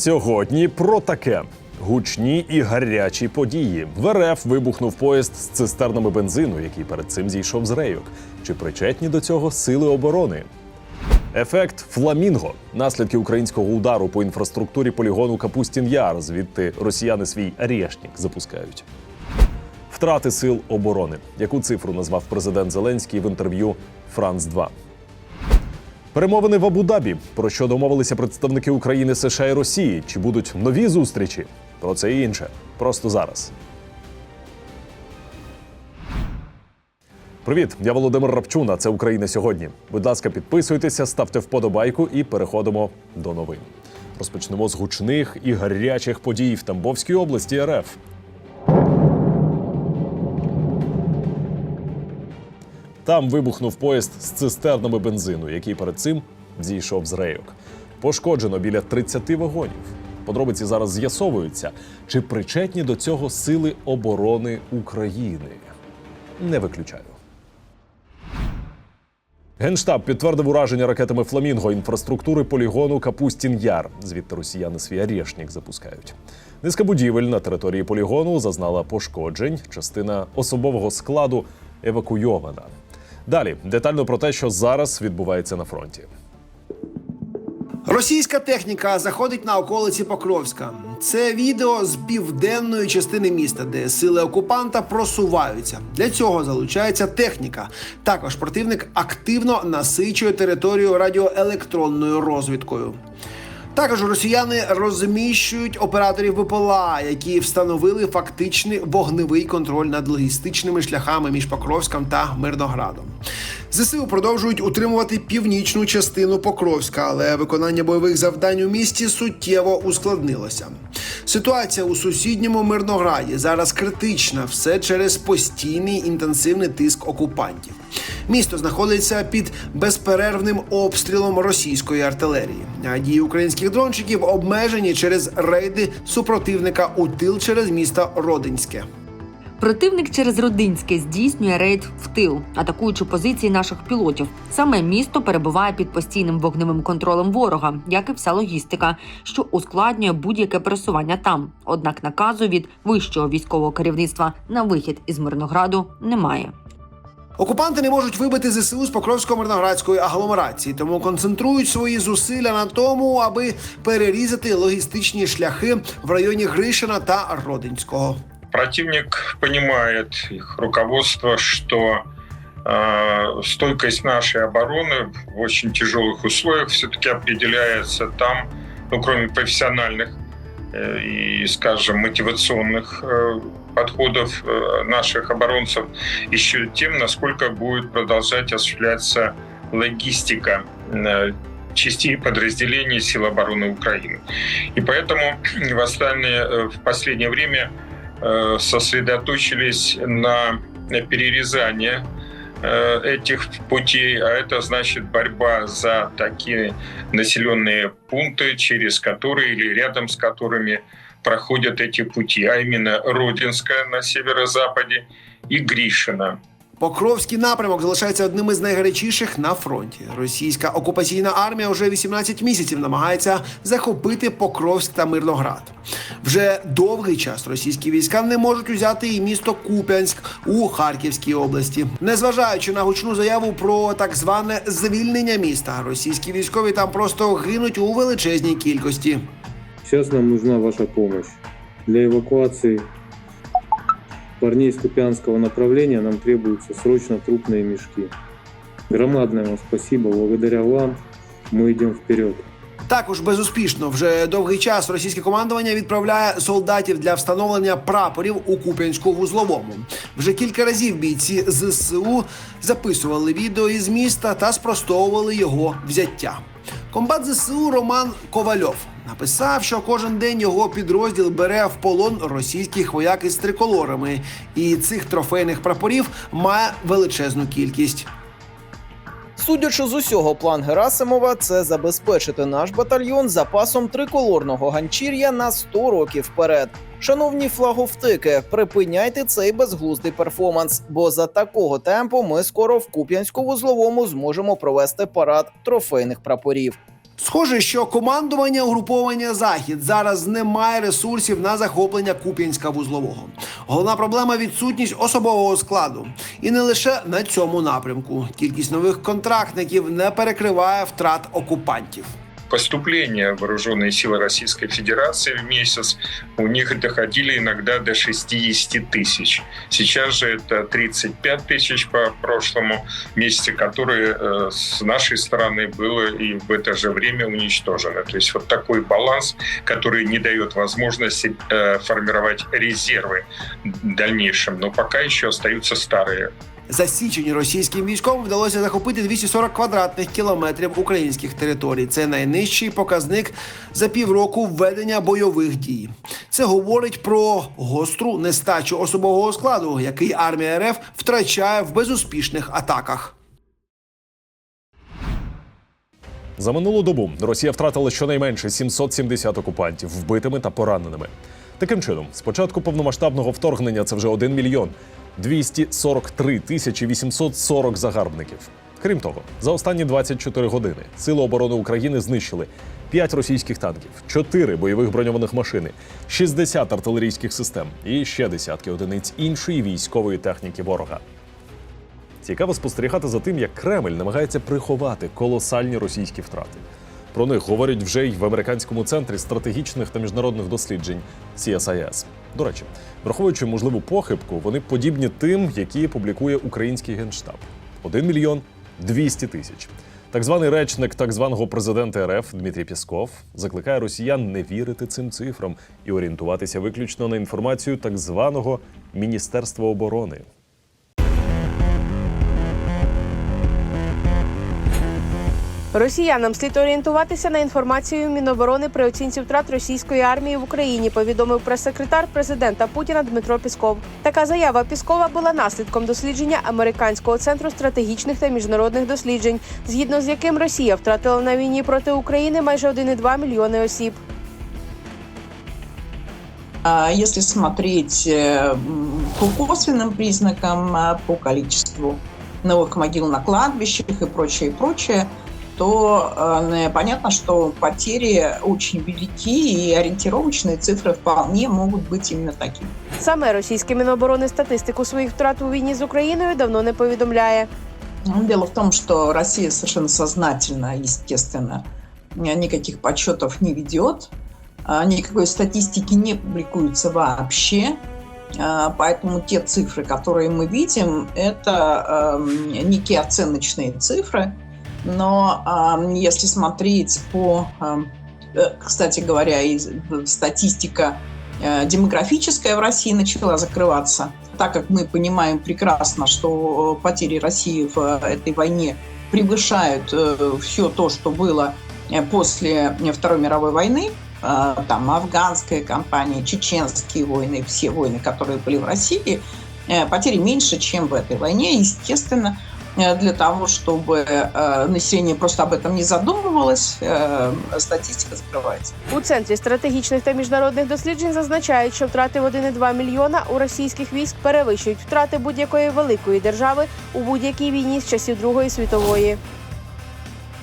Сьогодні про таке. Гучні і гарячі події. В РФ вибухнув поїзд з цистернами бензину, який перед цим зійшов з рейок. Чи причетні до цього сили оборони? Ефект фламінго наслідки українського удару по інфраструктурі полігону Капустін Яр. Звідти росіяни свій «Арєшнік» запускають. Втрати сил оборони. Яку цифру назвав президент Зеленський в інтерв'ю Франц 2 Перемовини в Абу-Дабі. Про що домовилися представники України, США і Росії? Чи будуть нові зустрічі? Про це і інше. Просто зараз. Привіт, я Володимир Рапчун. а Це Україна сьогодні. Будь ласка, підписуйтеся, ставте вподобайку і переходимо до новин. Розпочнемо з гучних і гарячих подій в Тамбовській області РФ. Там вибухнув поїзд з цистернами бензину, який перед цим зійшов з рейок. Пошкоджено біля 30 вагонів. Подробиці зараз з'ясовуються, чи причетні до цього сили оборони України. Не виключаю. Генштаб підтвердив ураження ракетами Фламінго інфраструктури полігону Капустін Яр. Звідти росіяни свій «Арєшнік» запускають. Низка будівель на території полігону зазнала пошкоджень. Частина особового складу евакуйована. Далі детально про те, що зараз відбувається на фронті. Російська техніка заходить на околиці Покровська. Це відео з південної частини міста, де сили окупанта просуваються. Для цього залучається техніка. Також противник активно насичує територію радіоелектронною розвідкою. Також росіяни розміщують операторів ВПЛА, які встановили фактичний вогневий контроль над логістичними шляхами між Покровськом та Мирноградом. ЗСУ продовжують утримувати північну частину Покровська, але виконання бойових завдань у місті суттєво ускладнилося. Ситуація у сусідньому Мирнограді зараз критична, все через постійний інтенсивний тиск окупантів. Місто знаходиться під безперервним обстрілом російської артилерії. А дії українських дрончиків обмежені через рейди супротивника у тил через місто Родинське. Противник через Родинське здійснює рейд в тил, атакуючи позиції наших пілотів. Саме місто перебуває під постійним вогневим контролем ворога, як і вся логістика, що ускладнює будь-яке пересування там. Однак наказу від вищого військового керівництва на вихід із Мирнограду немає. Окупанти не можуть вибити ЗСУ з Покровсько-Мирноградської агломерації, тому концентрують свої зусилля на тому, аби перерізати логістичні шляхи в районі Гришина та Родинського. Противник понимает, их руководство, что э, стойкость нашей обороны в очень тяжелых условиях все-таки определяется там, ну, кроме профессиональных э, и, скажем, мотивационных э, подходов э, наших оборонцев, еще тем, насколько будет продолжать осуществляться логистика э, частей подразделений сил обороны Украины. И поэтому восстание э, в последнее время сосредоточились на перерезании э, этих путей, а это значит борьба за такие населенные пункты, через которые или рядом с которыми проходят эти пути, а именно Родинская на северо-западе и Гришина. Покровський напрямок залишається одним із найгарячіших на фронті. Російська окупаційна армія вже 18 місяців намагається захопити Покровськ та Мирноград. Вже довгий час російські війська не можуть узяти і місто Куп'янськ у Харківській області. Незважаючи на гучну заяву про так зване звільнення міста, російські військові там просто гинуть у величезній кількості. Сейчас нам нужна ваша помощь. Для эвакуации парней с Купянского направления нам требуются срочно трупные мешки. Громадное вам спасибо. Благодаря вам мы идем вперед. Також безуспішно вже довгий час російське командування відправляє солдатів для встановлення прапорів у Куп'янську вузловому. Вже кілька разів бійці ЗСУ записували відео із міста та спростовували його взяття. Комбат ЗСУ Роман Ковальов написав, що кожен день його підрозділ бере в полон російських вояк із триколорами, і цих трофейних прапорів має величезну кількість. Судячи з усього, план Герасимова це забезпечити наш батальйон запасом триколорного ганчір'я на 100 років вперед. Шановні флаговтики, припиняйте цей безглуздий перформанс, бо за такого темпу ми скоро в Куп'янську вузловому зможемо провести парад трофейних прапорів. Схоже, що командування угруповання Захід зараз не має ресурсів на захоплення Куп'янська вузлового. Головна проблема відсутність особового складу. І не лише на цьому напрямку. Кількість нових контрактників не перекриває втрат окупантів. Поступления вооруженные силы Российской Федерации в месяц у них доходили иногда до 60 тысяч. Сейчас же это 35 тысяч по прошлому месяце, которые э, с нашей стороны было и в это же время уничтожено. То есть вот такой баланс, который не дает возможности э, формировать резервы в дальнейшем, но пока еще остаются старые За січень російським військовим вдалося захопити 240 квадратних кілометрів українських територій. Це найнижчий показник за півроку введення бойових дій. Це говорить про гостру нестачу особового складу, який армія РФ втрачає в безуспішних атаках. За минулу добу Росія втратила щонайменше 770 окупантів вбитими та пораненими. Таким чином, з початку повномасштабного вторгнення це вже 1 мільйон 243 тисячі 840 загарбників. Крім того, за останні 24 години Сили оборони України знищили 5 російських танків, 4 бойових броньованих машини, 60 артилерійських систем і ще десятки одиниць іншої військової техніки ворога. Цікаво спостерігати за тим, як Кремль намагається приховати колосальні російські втрати. Про них говорять вже й в американському центрі стратегічних та міжнародних досліджень CSIS. До речі, враховуючи можливу похибку, вони подібні тим, які публікує український генштаб: 1 мільйон 200 тисяч. Так званий речник так званого президента РФ Дмитрій Пісков закликає росіян не вірити цим цифрам і орієнтуватися виключно на інформацію так званого Міністерства оборони. Росіянам слід орієнтуватися на інформацію Міноборони при оцінці втрат російської армії в Україні. Повідомив прес-секретар президента Путіна Дмитро Пісков. Така заява Піскова була наслідком дослідження американського центру стратегічних та міжнародних досліджень, згідно з яким Росія втратила на війні проти України майже 1,2 мільйони осіб. А Если смотреть э, м, по косвенным признакам, а, по количеству новых могил на кладбищах и прочее, и прочее, то э, понятно, что потери очень велики, и ориентировочные цифры вполне могут быть именно такими. Саме російське міноборони статистику своїх втрат у війні з Україною давно не повідомляє. Ну, Дело в том, что Россия совершенно сознательно, естественно, э, никаких подсчетов не ведет, а, никакой статистики не публикуется вообще. А, Поэтому те цифры, которые мы видим, это эм, некие оценочные цифры. но если смотреть по, э, кстати говоря, и статистика э, демографическая в России начала закрываться, так как мы понимаем прекрасно, что э, потери России в этой войне превышают все то, что было после Второй мировой войны, там афганская кампания, чеченские войны, все войны, которые были в России, потери меньше, чем в этой войне. Естественно, для того, чтобы э, население просто об этом не задумывалось, э, статистика закрывается. У центрі стратегічних та міжнародних досліджень зазначають, що втрати в 1,2 мільйона у російських військ перевищують втрати будь-якої великої держави у будь-якій війні з часів Другої світової.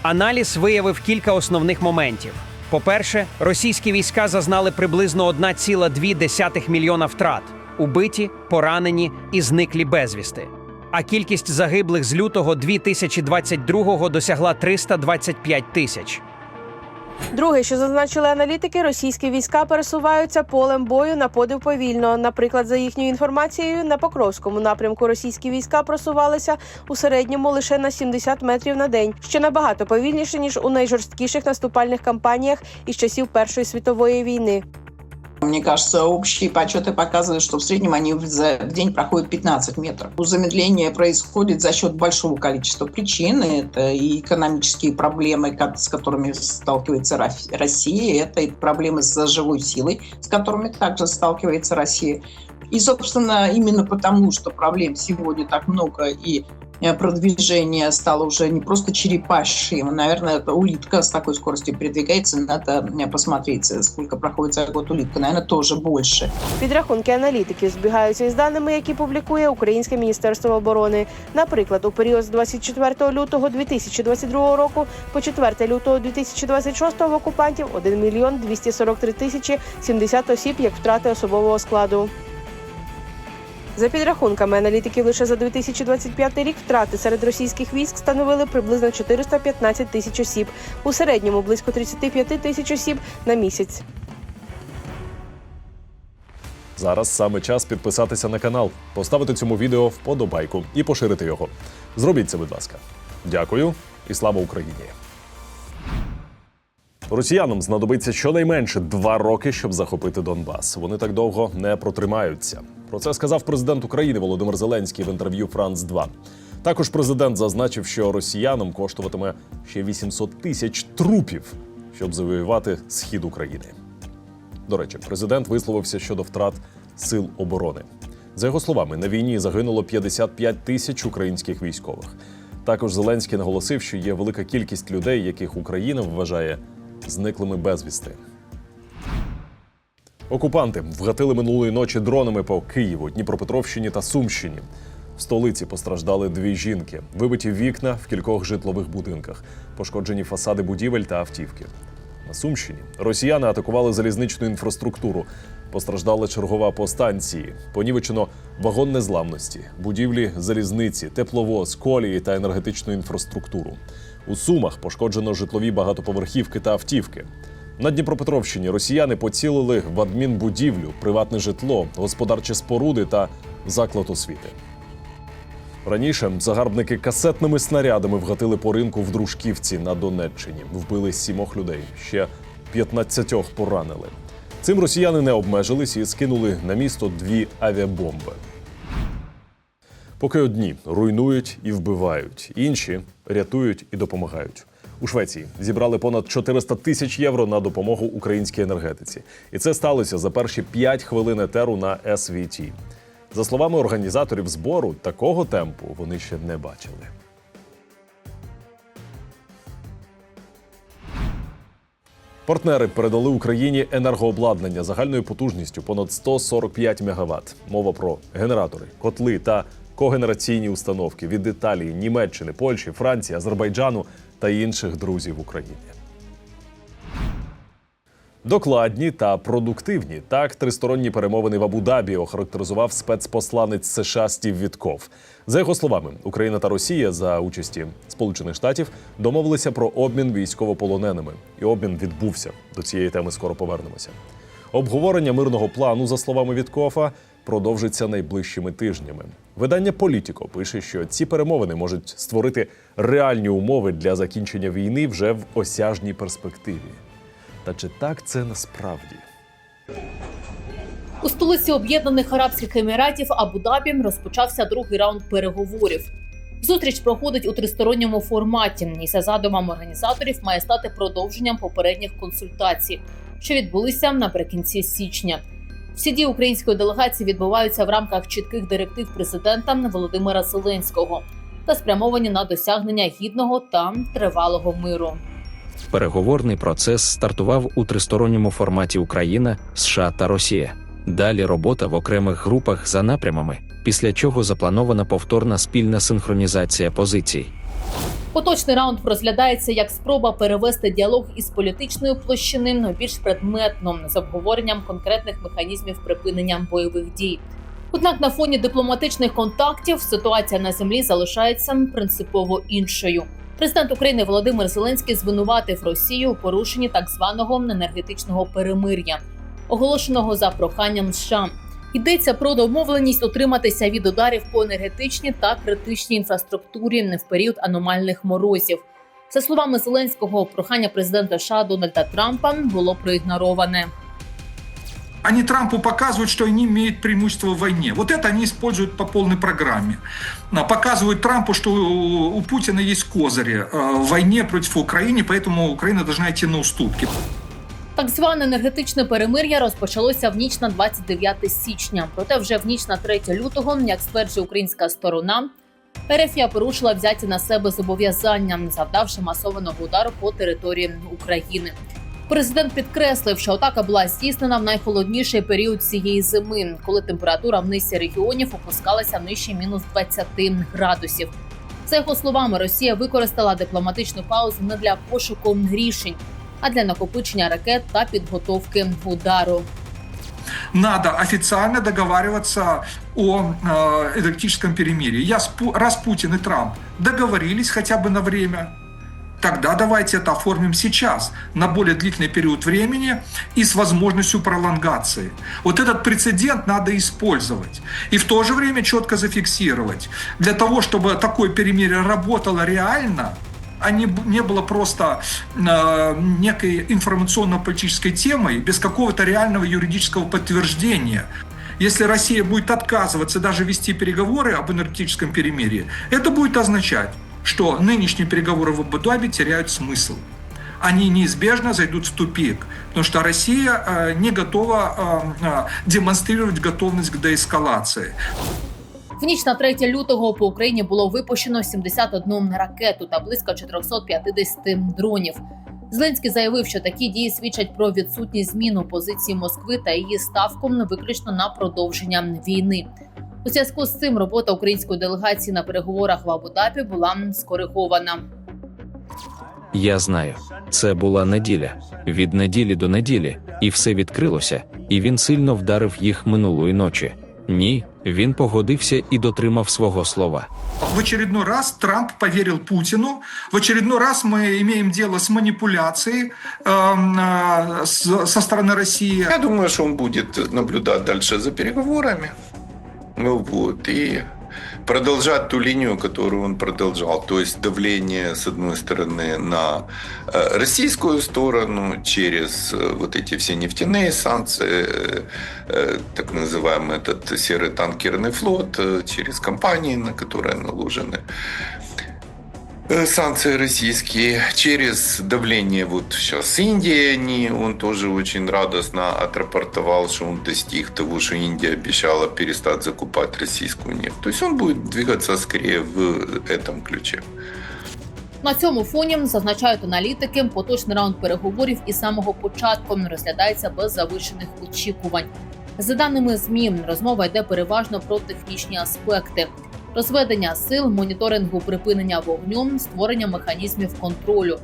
Аналіз виявив кілька основних моментів. По-перше, російські війська зазнали приблизно 1,2 мільйона втрат убиті, поранені і зниклі безвісти. А кількість загиблих з лютого 2022-го досягла 325 тисяч. Друге, що зазначили аналітики, російські війська пересуваються полем бою на подив повільно. Наприклад, за їхньою інформацією, на Покровському напрямку російські війська просувалися у середньому лише на 70 метрів на день, що набагато повільніше ніж у найжорсткіших наступальних кампаніях із часів Першої світової війни. Мне кажется, общие подсчеты показывают, что в среднем они в день проходят 15 метров. Замедление происходит за счет большого количества причин. Это и экономические проблемы, с которыми сталкивается Россия, это и проблемы с живой силой, с которыми также сталкивается Россия. И, собственно, именно потому, что проблем сегодня так много и продвижение стало уже не просто черепашьим, наверное, это улитка с такой скоростью передвигается, надо э, посмотреть, э, сколько проходит за год улитка, наверное, тоже больше. Підрахунки аналітиків збігаються із даними, які публікує Українське міністерство оборони. Наприклад, у період з 24 лютого 2022 року по 4 лютого 2026 в окупантів 1 мільйон 243 тисячі 70 осіб як втрати особового складу. За підрахунками аналітиків, лише за 2025 рік втрати серед російських військ становили приблизно 415 тисяч осіб, у середньому близько 35 тисяч осіб на місяць. Зараз саме час підписатися на канал, поставити цьому відео вподобайку і поширити його. Зробіть це, будь ласка. Дякую і слава Україні! Росіянам знадобиться щонайменше два роки, щоб захопити Донбас. Вони так довго не протримаються. Про це сказав президент України Володимир Зеленський в інтерв'ю Франц 2 Також президент зазначив, що росіянам коштуватиме ще 800 тисяч трупів, щоб завоювати схід України. До речі, президент висловився щодо втрат сил оборони. За його словами, на війні загинуло 55 тисяч українських військових. Також Зеленський наголосив, що є велика кількість людей, яких Україна вважає зниклими безвісти. Окупанти вгатили минулої ночі дронами по Києву, Дніпропетровщині та Сумщині. В столиці постраждали дві жінки, вибиті вікна в кількох житлових будинках, пошкоджені фасади будівель та автівки. На Сумщині росіяни атакували залізничну інфраструктуру. Постраждала чергова по станції, понівечено вагон незламності, будівлі залізниці, тепловоз, колії та енергетичну інфраструктуру. У Сумах пошкоджено житлові багатоповерхівки та автівки. На Дніпропетровщині росіяни поцілили в адмінбудівлю, приватне житло, господарчі споруди та заклад освіти. Раніше загарбники касетними снарядами вгатили по ринку в Дружківці на Донеччині. Вбили сімох людей, ще 15 поранили. Цим росіяни не обмежились і скинули на місто дві авіабомби. Поки одні руйнують і вбивають, інші рятують і допомагають. У Швеції зібрали понад 400 тисяч євро на допомогу українській енергетиці, і це сталося за перші 5 хвилин етеру на СВТ. За словами організаторів збору, такого темпу вони ще не бачили. Партнери передали Україні енергообладнання загальною потужністю понад 145 МВт. Мова про генератори, котли та когенераційні установки від Італії, Німеччини, Польщі, Франції, Азербайджану та інших друзів України. Докладні та продуктивні так тристоронні перемовини в Абу-Дабі охарактеризував спецпосланець США Стів Вітков. За його словами, Україна та Росія за участі Сполучених Штатів домовилися про обмін військовополоненими, і обмін відбувся. До цієї теми скоро повернемося. Обговорення мирного плану, за словами Віткофа, продовжиться найближчими тижнями. Видання Політіко пише, що ці перемовини можуть створити реальні умови для закінчення війни вже в осяжній перспективі. Та чи так це насправді? У столиці Об'єднаних Арабських Еміратів Абу-Дабі розпочався другий раунд переговорів. Зустріч проходить у тристоронньому форматі, і за задумом організаторів має стати продовженням попередніх консультацій, що відбулися наприкінці січня. Всі дії української делегації відбуваються в рамках чітких директив президента Володимира Зеленського та спрямовані на досягнення гідного та тривалого миру. Переговорний процес стартував у тристоронньому форматі Україна, США та Росія. Далі робота в окремих групах за напрямами, після чого запланована повторна спільна синхронізація позицій. Поточний раунд розглядається як спроба перевести діалог із політичної площини на більш предметно з обговоренням конкретних механізмів припинення бойових дій. Однак на фоні дипломатичних контактів ситуація на землі залишається принципово іншою. Президент України Володимир Зеленський звинуватив Росію у порушенні так званого енергетичного перемир'я, оголошеного за проханням США. Йдеться про домовленість утриматися від ударів по енергетичній та критичній інфраструктурі в період аномальних морозів. За словами Зеленського, прохання президента США Дональда Трампа було проігнороване. Они Трампу показывают, что они имеют преимущество в войне. Вот это они используют по полной программе. А, Показывают Трампу, что у у Путина есть козыри э, в войне против Украины, поэтому Украина должна идти на уступки. Так зване енергетичне перемир'я розпочалося в ніч на 29 січня. Проте вже в ніч на 3 лютого, як стверджує українська сторона, РФ порушила взяті на себе зобов'язання, завдавши масованого удару по території України. Президент підкреслив, що атака була здійснена в найхолодніший період цієї зими, коли температура в низці регіонів опускалася нижче мінус 20 градусів. За його словами, Росія використала дипломатичну паузу не для пошуку рішень, а для накопичення ракет та підготовки удару. надо официально договариваться о э, электрическом перемирии. Я, с Пу- раз Путин и Трамп договорились хотя бы на время, тогда давайте это оформим сейчас, на более длительный период времени и с возможностью пролонгации. Вот этот прецедент надо использовать. И в то же время четко зафиксировать. Для того, чтобы такое перемирие работало реально, а не, не было просто э, некой информационно-политической темой без какого-то реального юридического подтверждения. Если Россия будет отказываться даже вести переговоры об энергетическом перемирии, это будет означать, что нынешние переговоры в Абу-Даби теряют смысл. Они неизбежно зайдут в тупик, потому что Россия э, не готова э, э, демонстрировать готовность к деэскалации. В ніч на 3 лютого по Україні було випущено 71 ракету та близько 450 дронів. Зеленський заявив, що такі дії свідчать про відсутність змін у позиції Москви та її ставку виключно на продовження війни. У зв'язку з цим робота української делегації на переговорах в Абу-Дабі була скоригована. Я знаю, це була неділя. Від неділі до неділі, і все відкрилося, і він сильно вдарив їх минулої ночі. Ні, він погодився і дотримав свого слова. В очередной раз Трамп поверил Путину. В очередной раз мы имеем дело с манипуляцией эм, э, с- со стороны России. Я думаю, что он будет наблюдать дальше за переговорами. Ну вот, и продолжать ту линию, которую он продолжал. То есть давление, с одной стороны, на э, российскую сторону через э, вот эти все нефтяные санкции, э, э, так называемый этот серый танкерный флот, э, через компании, на которые наложены э, санкции российские, через давление вот сейчас Индии, они, он тоже очень радостно отрапортовал, что он достиг того, что Индия обещала перестать закупать российскую нефть. То есть он будет двигаться скорее в этом ключе. На цьому фоні зазначають аналітики, поточний раунд переговорів із самого початку розглядається без завищених очікувань. За даними ЗМІ, розмова йде переважно про технічні аспекти: розведення сил, моніторингу припинення вогню, створення механізмів контролю.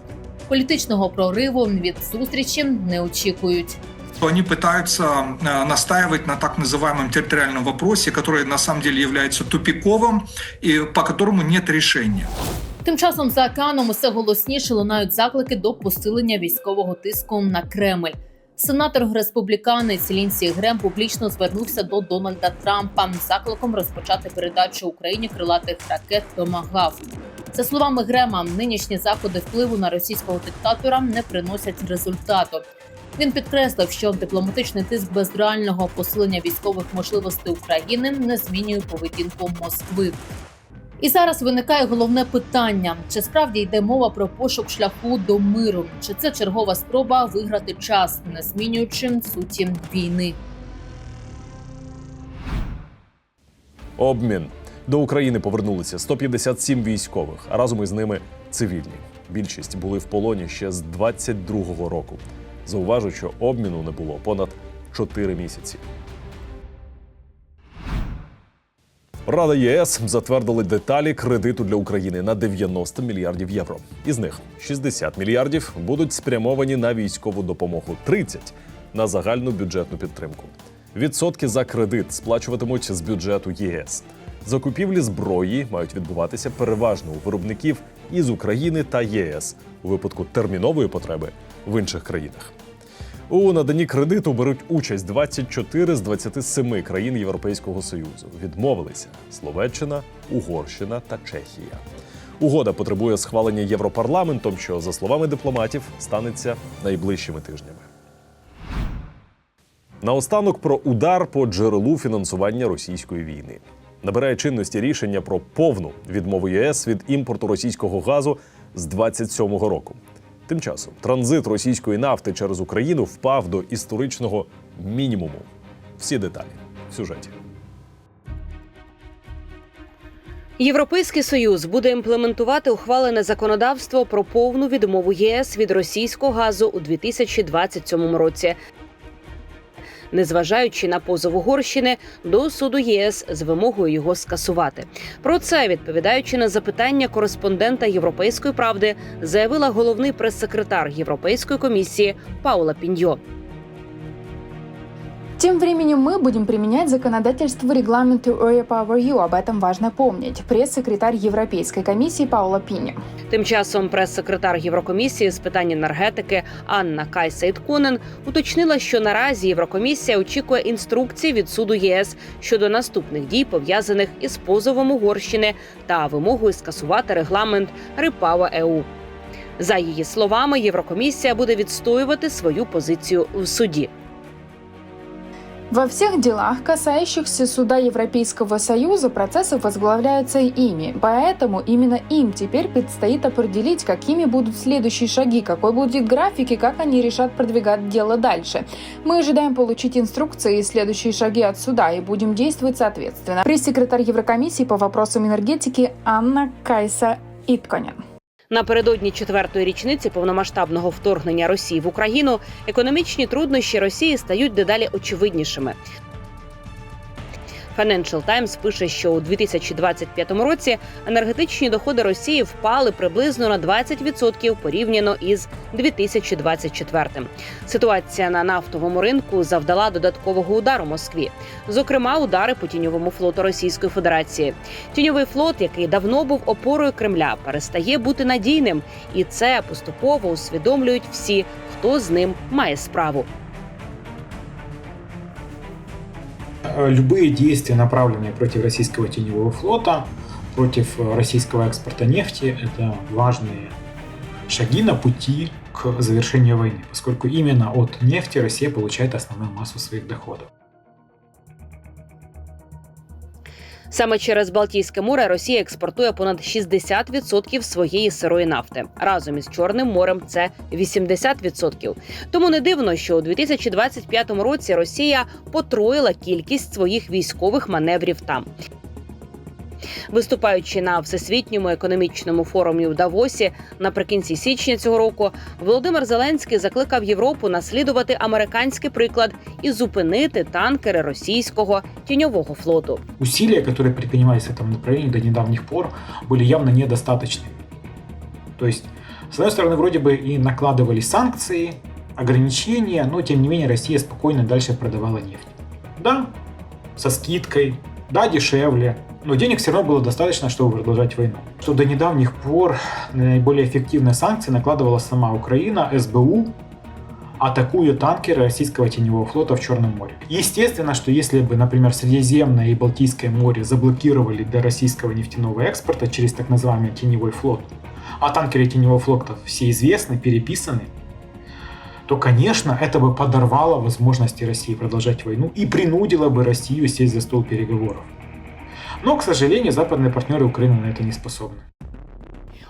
Політичного прориву від зустрічі не очікують. Они пытаются э, настаивать на так называемом территориальном вопросе, который на самом деле является тупиковым и по которому нет решения. Тим часом за океаном усе голосніше лунають заклики до посилення військового тиску на Кремль. Сенатор республіканець Лінсі Грем публічно звернувся до Дональда Трампа з закликом розпочати передачу Україні крилатих ракет «Томагав». За словами Грема, нинішні заходи впливу на російського диктатора не приносять результату. Він підкреслив, що дипломатичний тиск без реального посилення військових можливостей України не змінює поведінку Москви. І зараз виникає головне питання: чи справді йде мова про пошук шляху до миру? Чи це чергова спроба виграти час, не змінюючи суті війни? Обмін до України повернулися 157 військових, а разом із ними цивільні. Більшість були в полоні ще з 22-го року. Зауважу, що обміну не було понад 4 місяці. Рада ЄС затвердила деталі кредиту для України на 90 мільярдів євро. Із них 60 мільярдів будуть спрямовані на військову допомогу, 30 – на загальну бюджетну підтримку. Відсотки за кредит сплачуватимуть з бюджету ЄС. Закупівлі зброї мають відбуватися переважно у виробників із України та ЄС у випадку термінової потреби в інших країнах. У наданні кредиту беруть участь 24 з 27 країн Європейського Союзу. Відмовилися Словаччина, Угорщина та Чехія. Угода потребує схвалення Європарламентом, що, за словами дипломатів, станеться найближчими тижнями. Наостанок про удар по джерелу фінансування російської війни. Набирає чинності рішення про повну відмову ЄС від імпорту російського газу з 27-го року. Тим часом транзит російської нафти через Україну впав до історичного мінімуму. Всі деталі в сюжеті. Європейський союз буде імплементувати ухвалене законодавство про повну відмову ЄС від російського газу у 2027 році. Незважаючи на позов Угорщини до суду ЄС з вимогою його скасувати. Про це відповідаючи на запитання кореспондента Європейської правди, заявила головний прес-секретар Європейської комісії Паула Піньо. Тем временем мы будем применять законодательство регламента U. Об этом важно помнить. Пресс-секретарь Европейской комиссии Паула Пиня. Тим часом прес-секретар Єврокомісії з питань енергетики Анна Кайсейтконен уточнила, що наразі Єврокомісія очікує інструкції від суду ЄС щодо наступних дій пов'язаних із позовом Угорщини та вимогою скасувати регламент Репава ЕУ. За її словами, Єврокомісія буде відстоювати свою позицію в суді. Во всех делах, касающихся суда Европейского Союза, процессы возглавляются ими. Поэтому именно им теперь предстоит определить, какими будут следующие шаги, какой будет график и как они решат продвигать дело дальше. Мы ожидаем получить инструкции и следующие шаги от суда и будем действовать соответственно. Пресс-секретарь Еврокомиссии по вопросам энергетики Анна Кайса Итконен. Напередодні четвертої річниці повномасштабного вторгнення Росії в Україну економічні труднощі Росії стають дедалі очевиднішими. Financial Times пише, що у 2025 році енергетичні доходи Росії впали приблизно на 20% порівняно із 2024. Ситуація на нафтовому ринку завдала додаткового удару Москві, зокрема удари по тіньовому флоту Російської Федерації. Тіньовий флот, який давно був опорою Кремля, перестає бути надійним, і це поступово усвідомлюють всі, хто з ним має справу. Любые действия, направленные против российского теневого флота, против э, российского экспорта нефти, это важные шаги на пути к завершению войны, поскольку именно от нефти Россия получает основную массу своих доходов. Саме через Балтійське море Росія експортує понад 60% своєї сирої нафти. Разом із Чорним морем це 80%. Тому не дивно, що у 2025 році Росія потроїла кількість своїх військових маневрів там. Виступаючи на всесвітньому економічному форумі в Давосі наприкінці січня цього року, Володимир Зеленський закликав Європу наслідувати американський приклад і зупинити танкери російського тіньового флоту. Усилия, которые предпринимались в этом направлении до недавних пор, были явно недостаточными. То есть, с одной стороны, вроде бы и накладывались санкции, ограничения, но тем не менее Россия спокойно дальше продавала нефть. Да, со скидкой, да, дешевле, но денег все равно было достаточно, чтобы продолжать войну. Что до недавних пор наиболее эффективные санкции накладывала сама Украина, СБУ, атакуя танкеры российского теневого флота в Черном море. Естественно, что если бы, например, Средиземное и Балтийское море заблокировали для российского нефтяного экспорта через так называемый теневой флот, а танкеры теневого флота все известны, переписаны, то, конечно, это бы подорвало возможности России продолжать войну и принудило бы Россию сесть за стол переговоров. Но, к сожалению, западные партнеры Украины на это не способны.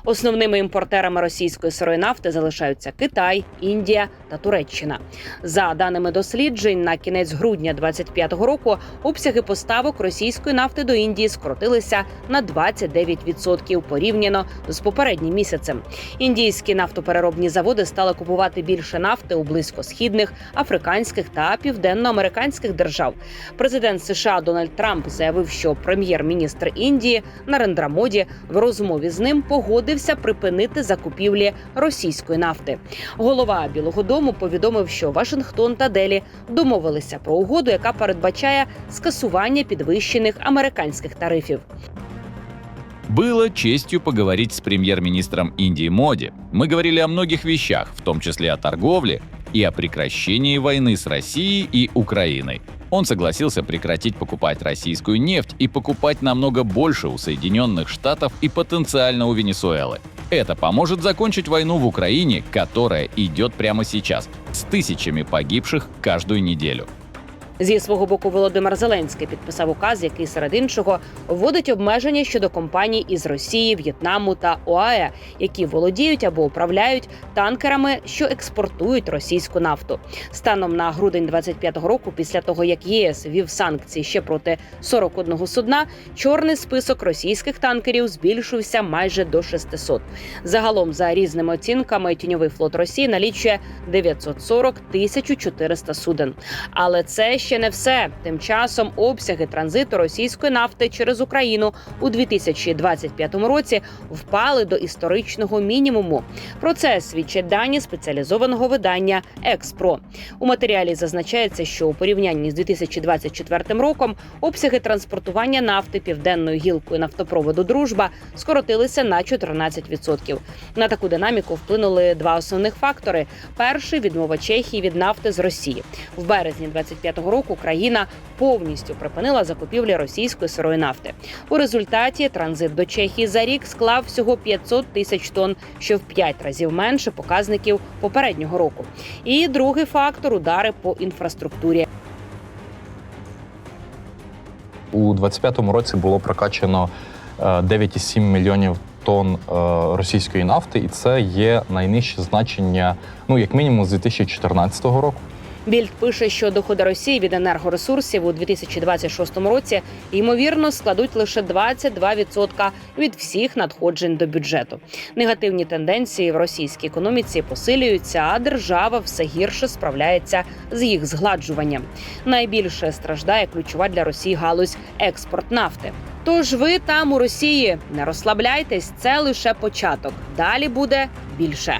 Основними імпортерами російської сирої нафти залишаються Китай, Індія та Туреччина. За даними досліджень, на кінець грудня 2025 року обсяги поставок російської нафти до Індії скоротилися на 29% порівняно з попереднім місяцем. Індійські нафтопереробні заводи стали купувати більше нафти у близькосхідних, африканських та південноамериканських держав. Президент США Дональд Трамп заявив, що прем'єр-міністр Індії Нарендра Моді в розмові з ним погодив погодився припинити закупівлі російської нафти. Голова Білого Дому повідомив, що Вашингтон та Делі домовилися про угоду, яка передбачає скасування підвищених американських тарифів. Было честью поговорить с премьер-министром Индии Моди. Мы говорили о многих вещах, в том числе о торговле и о прекращении войны с Россией и Украиной. Он согласился прекратить покупать российскую нефть и покупать намного больше у Соединенных Штатов и потенциально у Венесуэлы. Это поможет закончить войну в Украине, которая идет прямо сейчас, с тысячами погибших каждую неделю. Зі свого боку, Володимир Зеленський підписав указ, який серед іншого вводить обмеження щодо компаній із Росії, В'єтнаму та ОАЕ, які володіють або управляють танкерами, що експортують російську нафту. Станом на грудень 25-го року, після того як ЄС ввів санкції ще проти 41 судна, чорний список російських танкерів збільшився майже до 600. Загалом, за різними оцінками, тіньовий флот Росії налічує 940 1400 суден. Але це ще не все. Тим часом обсяги транзиту російської нафти через Україну у 2025 році впали до історичного мінімуму. Про це свідчать дані спеціалізованого видання Експро. У матеріалі зазначається, що у порівнянні з 2024 роком обсяги транспортування нафти південною гілкою нафтопроводу Дружба скоротилися на 14%. На таку динаміку вплинули два основних фактори: перший відмова Чехії від нафти з Росії в березні 25-го року. Країна повністю припинила закупівлі російської сирої нафти. У результаті транзит до Чехії за рік склав всього 500 тисяч тонн, що в 5 разів менше показників попереднього року. І другий фактор удари по інфраструктурі. У 25-му році було прокачано е, 9,7 мільйонів тонн е, російської нафти, і це є найнижче значення, ну як мінімум, з 2014 року. Більд пише, що доходи Росії від енергоресурсів у 2026 році ймовірно складуть лише 22% від всіх надходжень до бюджету. Негативні тенденції в російській економіці посилюються, а держава все гірше справляється з їх згладжуванням. Найбільше страждає ключова для Росії галузь експорт нафти. Тож ви там у Росії не розслабляйтесь, це лише початок. Далі буде більше.